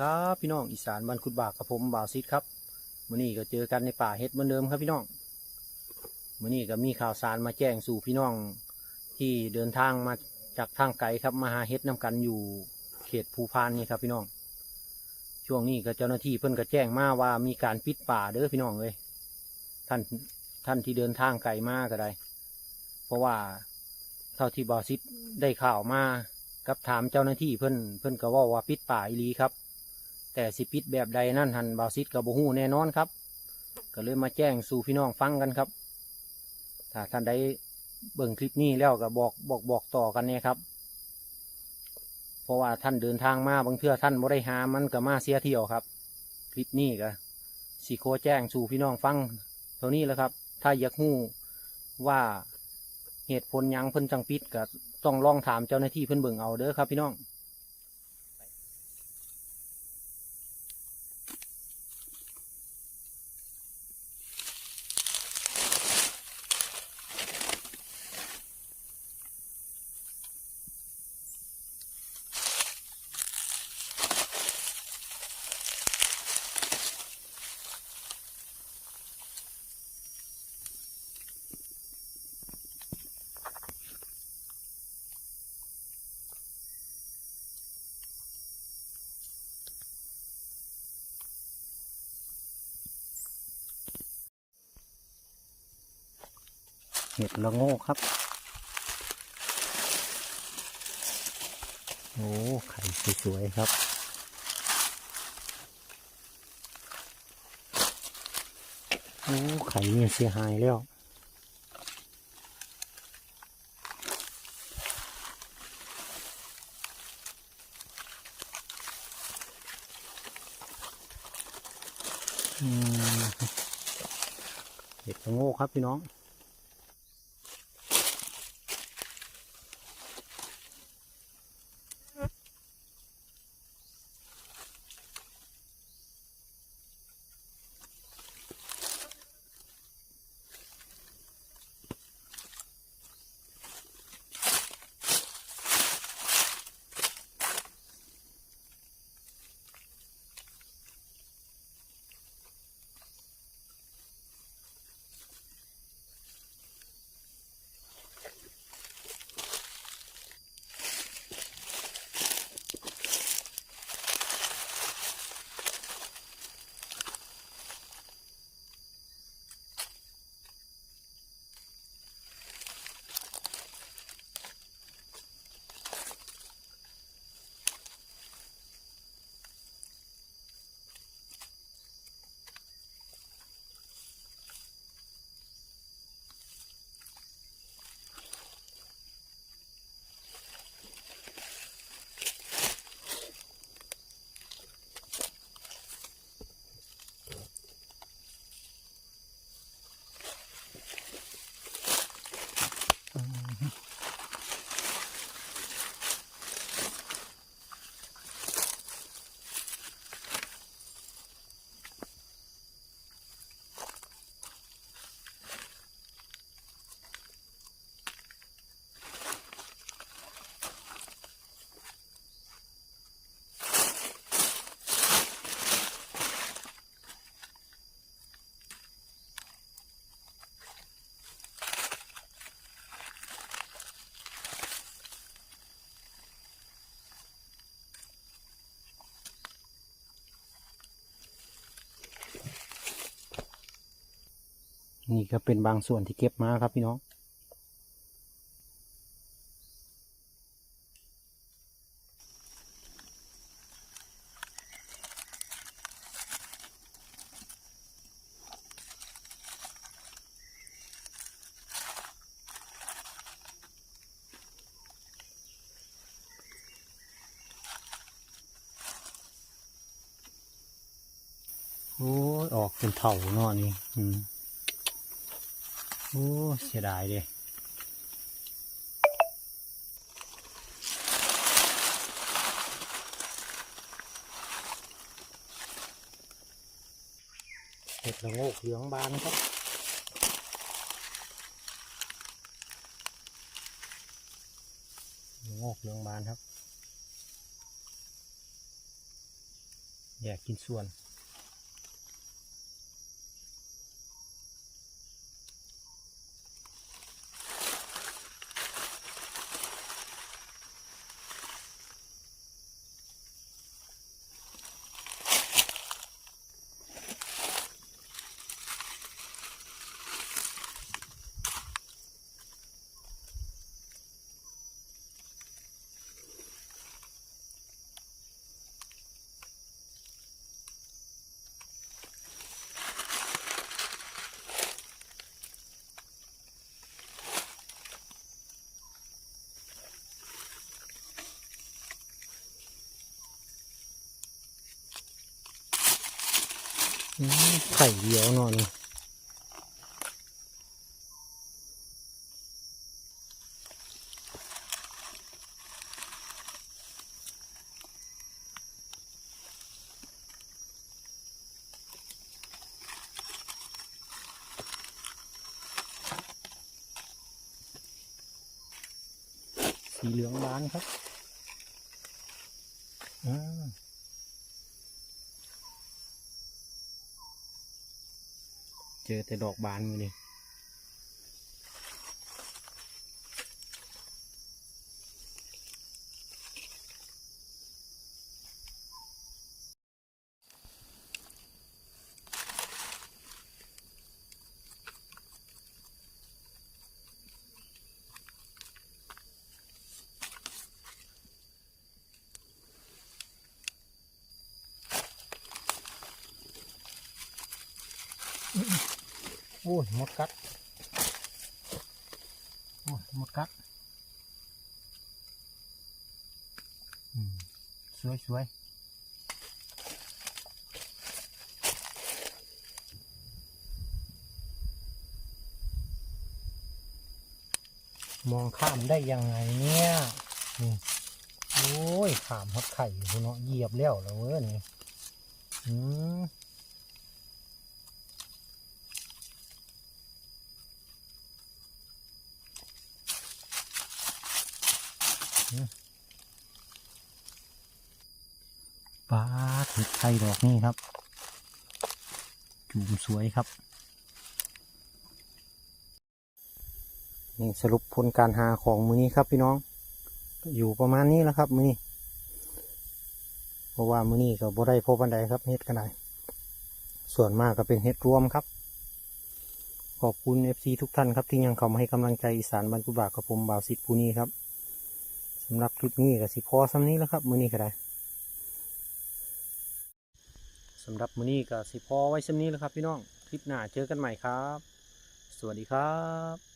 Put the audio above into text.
ครับพี่น้องอีสานบ้านคุดบากกับผมบ่าวซิดครับมื้อนี้ก็เจอกันในป่าเฮ็ดเหมือนเดิมครับพี่น้อง มื้อนี้ก็มีข่าวสารมาแจ้งสู่พี่น้องที่เดินทางมาจากทางไกลครับมาหาเฮ็ดนํกันอยู่เขตภูพานนี่ครับพี่น้อง ช่วงนี้ก็เจ้าหน้าที่เพิ่นก็แจ้งมาว่ามีการปิดป่าเด้อพี่น้องเลยท่านท่านที่เดินทางไกลมาก็ได้ เพราะว่าเท่าที่บ่าวซิดได้ข่าวมากับถามเจ้าหน้าที่เพิ่นเพิ่นก็ว่าว่าปิดป่าอีลีครับ แต่สิปิดแบบใดนั่นหันบาวซิดกับบูฮูแน่นอนครับ ก็เลยมาแจ้งสู่พี่น้องฟังกันครับ ถ้าท่านใดเบิ่งคลิปนี้แล้วก็บอกบอกบอกต่อกันเนี่ยครับ เพราะว่าท่านเดินทางมาบางเทื่อท่านบ่ได้หามันก็มาเสียเที่ยวครับ คลิปนี้ก็สิโคแจ้งสู่พี่น้องฟัง เท่านี้แล้วครับ ถ้าอยากฮู้ว่าเหตุผลยังเพิ่นจังปิดก็ต้องลองถามเจ้าหน้าที่เพิ่นเบิ่งเอาเด้อครับพี่น้อง เห็ดละโง่ครับ โอ้ไข่สวยๆครับโอ้ไข่เนี่ยเสียหายแล้วเห็ดละโง่ครับพี่น้อง นี่ก็เป็นบางส่วนที่เก็บมาครับพี่น้องโอ้ยออกเป็นเถาเนาะนี่ อืม โอ้เสียดายเดิเห็ดละโงกเหลืองบานครับละโงกเหลืองบานครับ อยากกินส่วน ไข่เดียวนอนสีเหลืองบานครับอ่า เจอแต่ดอกบานอยู่นี่ โอ้ยหมดกัดโอ้ยหมดกัดสวยสวยมองข้ามได้ยังไงเนี่ยนี่โอ้ยขามฮอดไข่อยู่เนาะเหยียบแล้วแล้วเว้ยนี่อืม ปลาถึกไข่ดอกนี่ครับจูมสวยครับ นี่สรุปผลการหาของมือนี้ครับพี่น้อง อยู่ประมาณนี้แล้วครับมือนี้เพราะว่ามือนี้ก็บ่ได้พบบันไดครับเฮ็ดกันไดส่วนมากก็เป็นเฮ็ดรวมครับ ขอบคุณ FC ทุกท่านครับที่ยังเข้ามาให้กำลังใจอีสานบรรพุบากกับผมบ่าวสิทธิ์ผู้นี้ครับำหรับคลิปนี้ก็สิพอซ้ำนี้แล้วครับมือนี้ก็ได้สำหรับมื้อนี้ก็สิพอไว้สำนี้แล้วครับพี่น้อง คลิปหน้าเจอกันใหม่ครับ สวัสดีครับ